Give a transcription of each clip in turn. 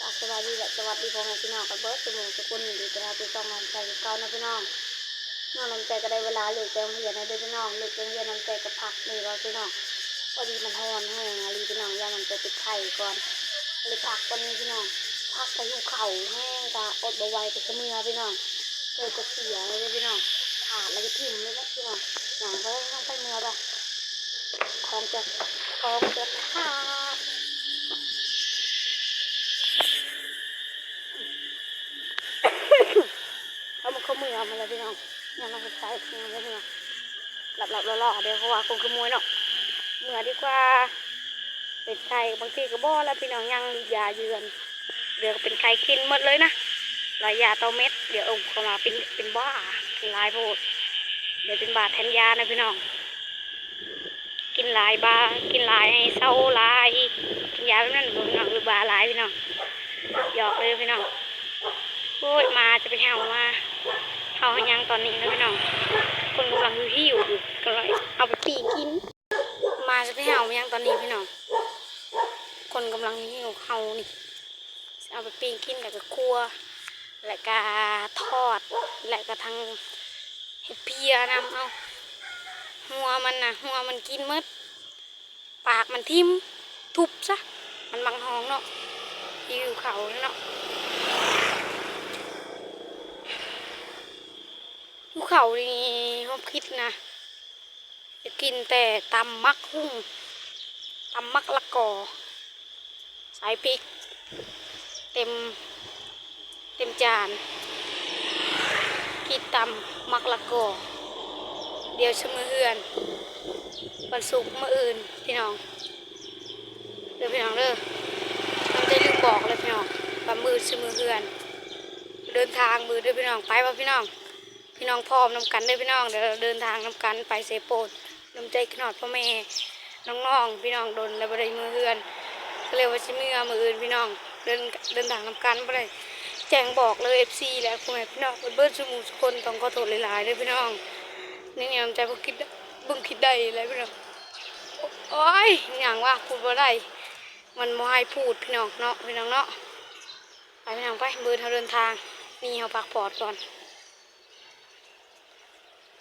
ก็สวัสดีและสวัสดีพ่อแม่พี่น้องกับเบิร์ดสมุนทุกคนยินดีต้อนรับสู่ช่องน้ำใจกับเก่านะพี่น้องน้องน้ำใจก็ได้เวลาเลิกไปโรงเรียนนะเด้อพี่น้องเลิกไปโรงเรียนน้ำใจก็พักนี่รอพี่น้องพอดีมันฮ้อนแห้งอะไรพี่น้องยาน้ำใจติดไข่ก่อนเลยพักวันนี้พี่น้องพักไปอยู่เข่าแห้งกะอดบไหวไปเสมือพี่น้องเลยจะเสียเลยพี่น้องขาดแล้วก็ทิ่มเลยนะพี่น้องหนังก็ต้องไปเมือไปของจะของจะขาด เขามันเขามือเอามาเลยพี่น้อง ยังมาใส่ยังไม่พี่องหลับหลับรอรอๆเดี๋ยวเขาว่าคงขโมยเนาะเมื่อดีกว่าเป็นไข่บางทีก็บ่แล้วพี่น้องยังยาเยือนเดี๋ยวเป็นไข่กินหมดเลยนะลายยาเต้าเม็ดเดี๋ยวเอาเข้ามาเป็นเป็นบ้าเป็นลายโพดเดี๋ยวเป็นบาดแทนยานะพี่น้อง กินลายบากินลายให้เศร้าลายกินยาแบบนั้นพี่น้องหรือบาลายพี่น้องหยอกเลยพี่น้องโอ้ยมาจะไปเห่ามา เห่ายังตอนนี้นะพี่น้อง คนกำลังหิวอยู่ก็เลยเอาไปปีกิน มาจะไปเห่ายังตอนนี้พี่น้อง คนกำลังหิวเห่านี่เอาไปปีกินแล้วก็คั่วแล้วก็ทอดแล้วก็ทั้งเห็ดเพียนำเอาหัวมันนะหัวมันกินหมดปากมันทิ่มทุบซะมันบังท้องเนาะหิวเขาเนาะ เขานี่ผมคิดนะจะกินแต่ตำมักหุ่งตำมักละกอใส่พริก เต็ม เต็มจานกินตำมักละกอ เดี๋ยวชมือเฮือนวันศุกร์มื่ออื่นพี่น้องเด้อพี่น้องเด้อมันจะลืมบอกเลยพี่น้องว่ามือชมือเฮือน เดินทางมือเด้อพี่น้องไปป่ะพี่น้อง พี่น้องพร้อมนำกันเด้อพี่น้องเดี๋ยวเราเดินทางนำกันไปเซโปนน้ำใจขนอดพ่อแม่น้องๆพี่น้องโดนแล้วบ่ได้มือเฮือนก็เลยว่าสิมือมืออื่นพี่น้องเดินเดินทางนำกันบ่ได้แจ้งบอกเลย FC แล้วพ่อแม่พี่น้องเบิดสมูทุกคนต้องขอโทษหลายๆเด้อพี่น้องนี่ไงน้ำใจบ่คิดได้เบิ่งคิดได้เลยพี่น้องโอ้ยหยังว่าพูดบ่ได้มันบ่ให้พูดพี่น้องเนาะพี่น้องเนาะไปพี่น้องไปมือเฮาเดินทางนี่เฮาพักผ่อนก่อน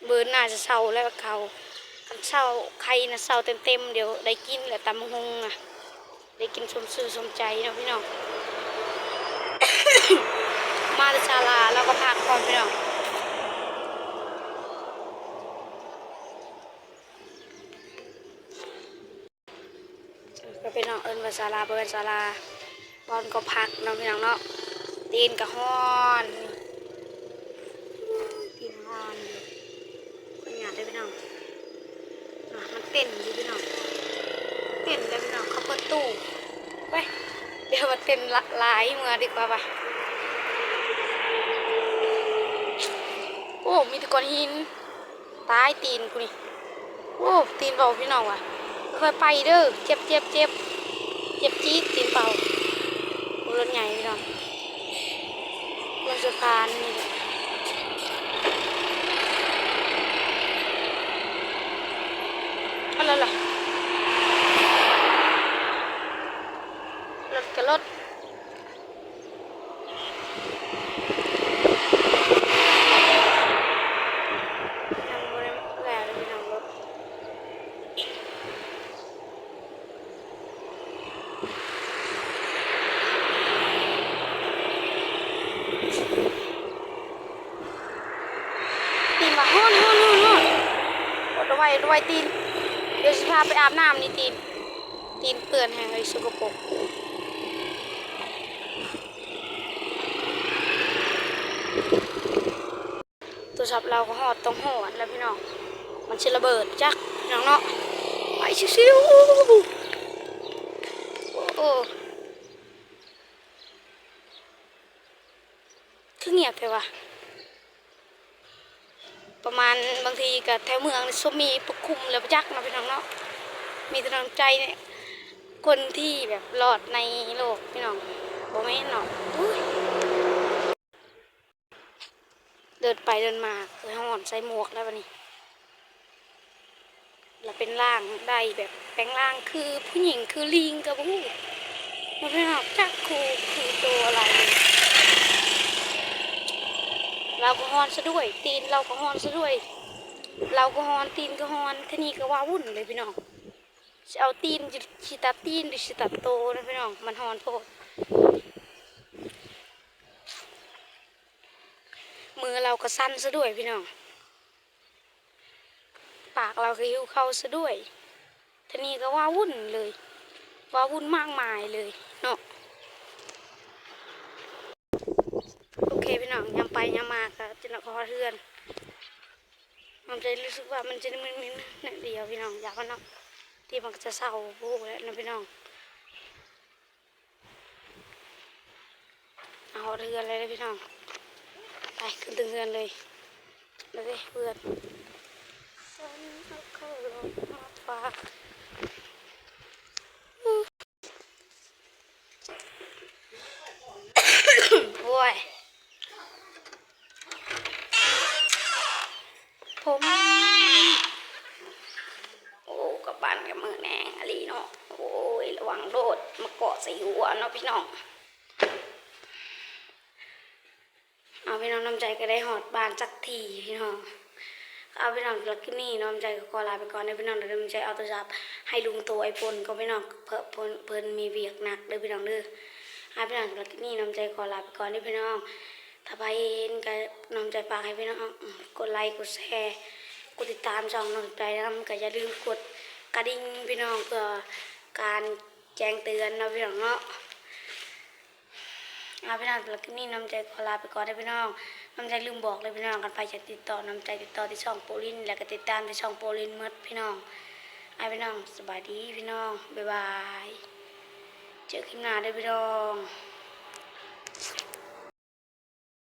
เบิร์นน่าจะเศร้าแล้วเขาคันเศร้าใครนะเศร้าเต็มๆเดี๋ยวได้กินแหละตำหงอะได้กินสมซื่อสมใจเนาะพี่น้อง มาที่ศาลาแล้วก็พักก่อนพี่น้องก็เป็นน้องเอิญวาศาลาเป็นศาลาบอลก็พักเนาะพี่น้องเนาะตีนก็ฮ้อนตีนฮ้อน คนงานได้พี่น้องอะมันเต้นดิพี่น้อง เต้นได้พี่น้องเขาเปิด ตู้ไปเดี๋ยวมาเต้นลลายเมือดีกว่าปะโอ้ มีตะกอนหิน ตายตีนกูนี่ โอ้ ตีนเบาพี่น้องว่ะค่อยไปเด้อ เจ็บเจ็บเจ็บเจ็บจี๊ดตีนเบาโอ้รถใหญ่พี่น้องรถสะพานนี่แหละ อะไรล่ะ รถกับรถยังไม่ได้แล้วเลยพี่น้องรถตีนมาฮ้อนฮ้อนฮ้อนฮ้อนอดไว้อดไว้ตีน เดี๋ยวจะพาไปอาบน้ำนี่ตีน ตีนเปื่อนแห้งเลยสกปรกโท รศัพท์เราก็หอดต้องหอดแล้วพี่น้อง มันจะระเบิดจักน้องเนาะไปชิวๆโอ้คือเงียบไปวะประมาณบางทีกับแถวเมืองสมมีปกคุมแล้วจักเนาะพี่น้องเนาะมีกำลังใจเนี่ยคนที่แบบรอดในโลกพี่น้องบ่แม่นเนาะอุ้ย เดินไปเดินมาเคยห่อนใส่หมวกแล้ววันนี้แล้วเป็นร่างได้แบบแปลงร่างคือผู้หญิงคือลิงกับผู้มันไม่ออกจักครูคือตัวอะไร เราก็ฮอนซะด้วย ตีนเราก็ฮอนซะด้วย เราก็ฮอนตีนก็ฮอนทีนี้ก็ว่าวุ่นเลยพี่น้องเอาตีนชิตัดตีนหรือชิตัดโตนะพี่น้องมันฮอนโทษ มือเราก็สั้นซะด้วยพี่น้อง ปากเราก็หิวเข้าซะด้วยทีนี้ก็ว่าวุ่นเลย ว่าวุ่นมากมายเลยเนาะโอเคพี่น้องยำไปยำมาก็จะนักพอเทือนมันจะรู้สึกว่ามันจะมึนๆนิดเดียวพี่น้องอยากว่านาะที่มันจะเศร้าโบ้แล้วนะพี่น้องเอาเทือนเลยนะพี่น้อง ขึ้นตึงเทือนเลยแล้วสิเพื่อนฉันเอาเข้ารถมาฝากโอ้ยผมโอ้กับบ้านกับมือแนงอะไรเนาะโอ้ยระวังโดดมาเกาะใส่หัวเนาะพี่น้อง เอา พี่น้องน้ำใจก็ได้หอดบานสักทีพี่น้องเอาพี่น้องลักนี่น้ำใจก็ขอลาไปก่อนนะพี่น้องเดี๋ยวน้ำใจเอาโทรศัพท์ให้ลุงตัวไอปนก็พี่น้องเพิ่นเพิ่นเพิ่นมีเวียกหนักเลยพี่น้องเด้อให้พี่น้องลักนี่น้ำใจขอลาไปก่อนนะพี่น้อง ถ้าไปเห็นก็น้ำใจฝากให้พี่น้องกดไลค์กดแชร์กดติดตามช่องน้ำใจน้ำก็อย่าลืมกดกระดิ่งพี่น้องเพื่อการแจ้งเตือนนะพี่น้องเนาะ เอาพี่น้องลักนี่น้ำใจขอลาไปก่อนได้พี่น้องน้ำใจลืมบอกเลยพี่น้องกันไปจะติดต่อน้ำใจติดต่อที่ช่องโปลินแล้วก็ติดตามที่ช่องโปลินหมดพี่น้องไอ้พี่น้องสบายดีพี่น้องบ๊ายบายเจอคลิปหน้าได้พี่น้อง